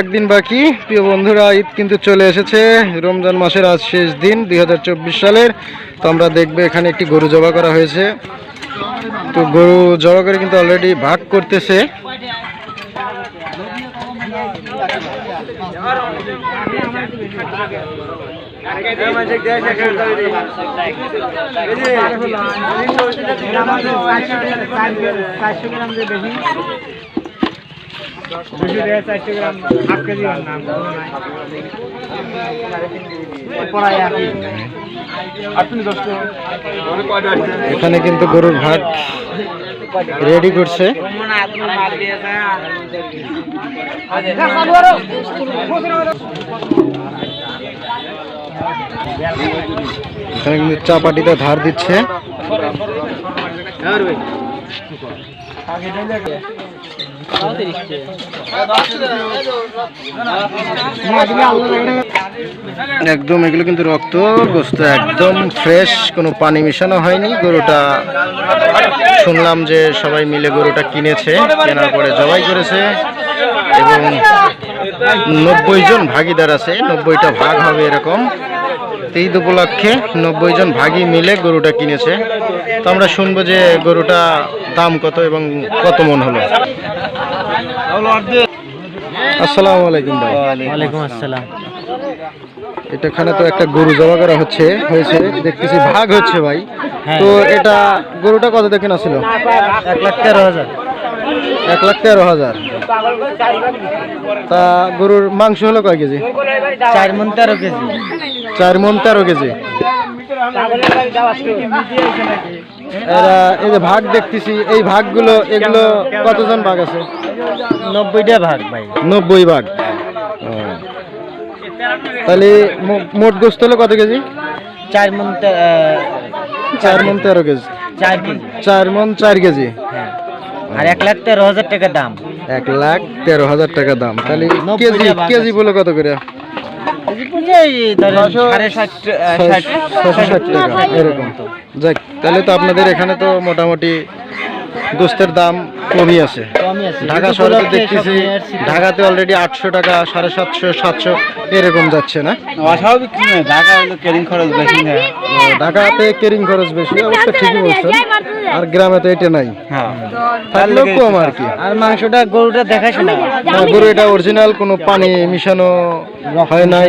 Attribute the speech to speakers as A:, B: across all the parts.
A: একদিন বাকি প্রিয় বন্ধুরা ঈদ কিন্তু চলে এসেছে রমজান মাসের আজ শেষ দিন দুই সালের তো আমরা দেখবে এখানে একটি গরু জবা করা হয়েছে তো গরু জবা করে কিন্তু অলরেডি ভাগ করতেছে আমাদের এখানে কিন্তু গরুর ভাত রেডি করছে এখানে কিন্তু চা পাটিতে ধার দিচ্ছে একদম এগুলো কিন্তু রক্ত গোস্ত একদম ফ্রেশ কোনো পানি মেশানো হয়নি গরুটা শুনলাম যে সবাই মিলে গরুটা কিনেছে কেনার পরে জবাই করেছে এবং নব্বই জন ভাগিদার আছে নব্বইটা ভাগ হবে এরকম ঈদ উপলক্ষে নব্বই জন ভাগি মিলে গরুটা কিনেছে তো আমরা শুনবো যে গরুটা দাম কত এবং কত মন হলো আসসালামু আলাইকুম ভাই
B: ওয়ালাইকুম আসসালাম
A: এটাখানে তো একটা গরু জবা করা হচ্ছে হয়েছে দেখতেছি ভাগ হচ্ছে ভাই হ্যাঁ। তো এটা গরুটা কত দেখে আসলো
B: এক লাখ তেরো হাজার
A: এক লাখ তেরো হাজার তা গরুর মাংস হলো কয় কেজি
B: চার মন তেরো কেজি
A: চার মন তেরো কেজি এরা এই যে ভাগ দেখতেছি এই ভাগগুলো এগুলো কতজন ভাগ আছে
B: নব্বইটা ভাগ ভাই
A: নব্বই ভাগ তাহলে মোট গোস্ত হলো কত কেজি চার মন চার মন তেরো কেজি চার কেজি চার মন চার কেজি হ্যাঁ
B: আর এক লাখ তেরো হাজার টাকা দাম
A: এক লাখ তেরো হাজার টাকা দাম তাহলে কেজি কেজি বলে কত করে যাক তাহলে তো আপনাদের এখানে তো মোটামুটি গোস্তের দাম কমই আছে ঢাকা শহরে দেখতেছি ঢাকাতে অলরেডি আটশো টাকা সাড়ে সাতশো সাতশো এরকম যাচ্ছে না
B: অস্বাভাবিক ঢাকাতে
A: কেরিং খরচ বেশি আচ্ছা, অবশ্য আচ্ছা, ঠিকই আচ্ছা, বলছেন আর গ্রামে তো এটা নাই হ্যাঁ। তাহলে কম আর কি
B: আর মাংসটা গরুটা শোনা
A: গরু এটা অরিজিনাল কোনো পানি মিশানো হয় নাই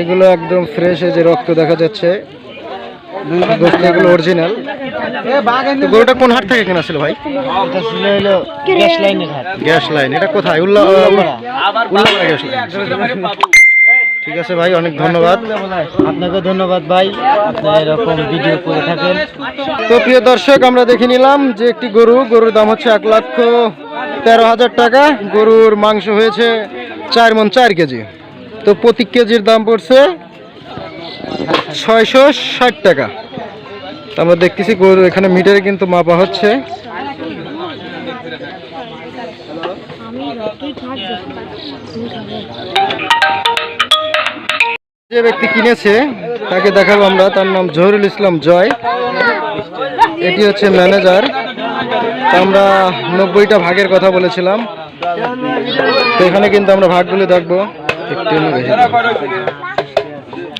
A: এগুলো একদম ফ্রেশ যে রক্ত দেখা যাচ্ছে এগুলো অরিজিনাল গরুটা কোন হাট থেকে কেনা ছিল ভাই গ্যাস লাইন গ্যাস লাইন এটা কোথায় উল্লাহ ঠিক আছে ভাই অনেক ধন্যবাদ
B: আপনাকে ধন্যবাদ ভাই এরকম ভিডিও করে থাকেন
A: তো প্রিয় দর্শক আমরা দেখে নিলাম যে একটি গরু গরুর দাম হচ্ছে এক লক্ষ তেরো হাজার টাকা গরুর মাংস হয়েছে চার মন চার কেজি তো প্রতি কেজির দাম পড়ছে ছয়শো ষাট টাকা আমরা দেখতেছি গরু এখানে মিটারে কিন্তু মাপা হচ্ছে যে ব্যক্তি কিনেছে তাকে দেখাবো আমরা তার নাম জহরুল ইসলাম জয় এটি হচ্ছে ম্যানেজার আমরা নব্বইটা ভাগের কথা বলেছিলাম তো এখানে কিন্তু আমরা ভাগগুলো দেখবো একটু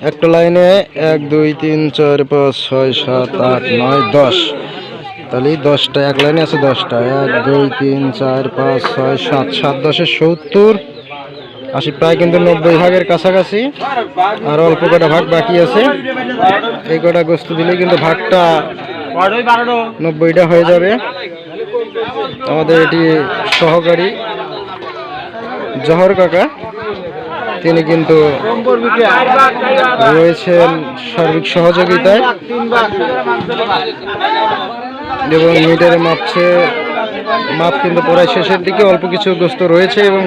A: একটা লাইনে এক দুই তিন চার পাঁচ ছয় সাত আট নয় দশ তাহলে দশটা এক লাইনে আছে দশটা এক দুই তিন চার পাঁচ ছয় সাত সাত দশে সত্তর আসি প্রায় কিন্তু নব্বই ভাগের কাছাকাছি আর অল্প কটা ভাগ বাকি আছে এই কটা গোস্ত দিলে কিন্তু ভাগটা নব্বইটা হয়ে যাবে আমাদের এটি সহকারী জহর কাকা তিনি কিন্তু রয়েছেন সার্বিক সহযোগিতায় এবং মিটারে মাপছে মাপ কিন্তু পড়ায় শেষের দিকে অল্প কিছু গ্রস্ত রয়েছে এবং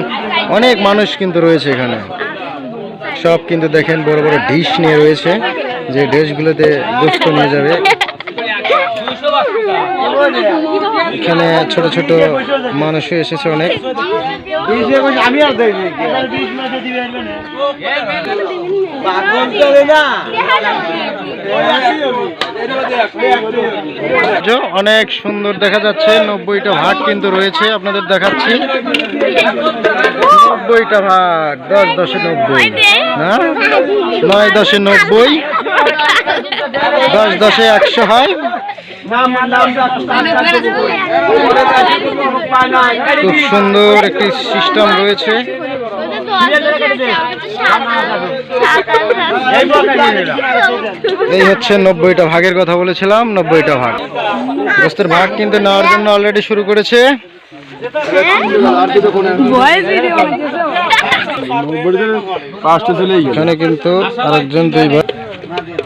A: অনেক মানুষ কিন্তু রয়েছে এখানে সব কিন্তু দেখেন বড় বড় ডিশ নিয়ে রয়েছে যে ড্রেসগুলোতে গোস্ত নিয়ে যাবে এখানে ছোট ছোট মানুষ এসেছে অনেক আমি আর অনেক সুন্দর দেখা যাচ্ছে নব্বইটা ভাগ কিন্তু রয়েছে আপনাদের দেখাচ্ছি নব্বইটা ভাট দশ দশে নব্বই হ্যাঁ নয় দশে নব্বই দশ দশে একশো হয় খুব সুন্দর একটি সিস্টেম রয়েছে এই হচ্ছে নব্বইটা ভাগের কথা বলেছিলাম নব্বইটা ভাগ গোস্তের ভাগ কিন্তু নেওয়ার জন্য অলরেডি শুরু করেছে এখানে কিন্তু আরেকজন দুইবার